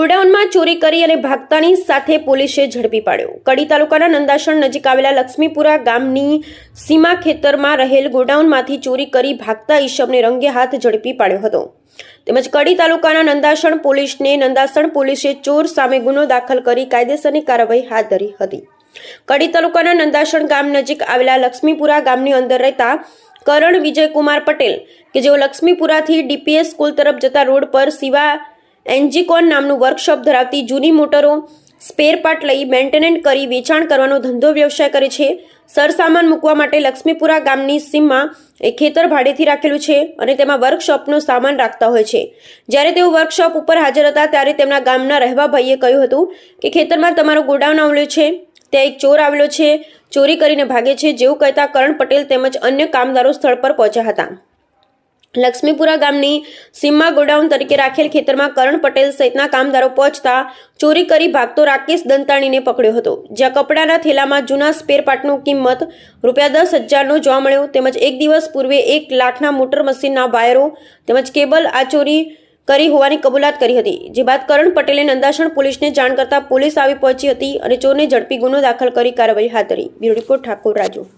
ગોડાઉનમાં ચોરી કરી અને ભાગતાની સાથે પોલીસે ઝડપી પાડ્યો. કડી તાલુકાના નંદાસણ નજીક આવેલા લક્ષ્મીપુરા ગામની સીમા ખેતરમાં રહેલ ગોડાઉનમાંથી ચોરી કરી ભાગતા ઈશબને રંગે હાથ ઝડપી પાડ્યો હતો. તેમજ કડી તાલુકાના નંદાસણ પોલીસને નંદાસણ પોલીસે ચોર સામે ગુનો દાખલ કરી કાયદેસરની કાર્યવાહી હાથ ધરી હતી. કડી તાલુકાના નંદાસણ ગામ નજીક આવેલા લક્ષ્મીપુરા ગામની અંદર રહેતા કરણ વિજયકુમાર પટેલ, કે જેઓ લક્ષ્મીપુરાથી ડીપીએસ સ્કૂલ તરફ જતા રોડ પર સિવા એન્જીકોન નામનું વર્કશોપ ધરાવતી જૂની મોટરો સ્પેર પાર્ટ લઈ મેન્ટેનન્ટ કરી વેચાણ કરવાનો ધંધો વ્યવસાય કરે છે. સરસામાન મૂકવા માટે લક્ષ્મીપુરા ગામની સીમમાં એ ખેતર ભાડેથી રાખેલું છે અને તેમાં વર્કશોપનો સામાન રાખતા હોય છે. જ્યારે તેઓ વર્કશોપ ઉપર હાજર હતા ત્યારે તેમના ગામના રહેવા ભાઈએ કહ્યું હતું કે ખેતરમાં તમારો ગોડાઉન આવેલું છે, ત્યાં એક ચોર આવેલો છે, ચોરી કરીને ભાગે છે, જેવું કહેતા કરણ પટેલ તેમજ અન્ય કામદારો સ્થળ પર પહોંચ્યા હતા. લક્ષ્મીપુરા ગામની સીમમાં ગોડાઉન તરીકે રાખેલ ખેતરમાં કરણ પટેલ સહિતના કામદારો પહોંચતા ચોરી કરી ભાગતો રાકેશ દંતાણીને પકડ્યો હતો. જ્યાં કપડાના થેલામાં જૂના સ્પેર પાર્ટનો કિંમત રૂપિયા દસ હજારનો જોવા મળ્યો. તેમજ એક દિવસ પૂર્વે એક લાખના મોટર મશીનના વાયરો તેમજ કેબલ આ ચોરી કરી હોવાની કબૂલાત કરી હતી. જે બાદ કરણ પટેલે નંદાસણ પોલીસને જાણ કરતા પોલીસ આવી પહોંચી હતી અને ચોરને ઝડપી ગુનો દાખલ કરી કાર્યવાહી હાથ ધરી. Bureau report Thakor Raju.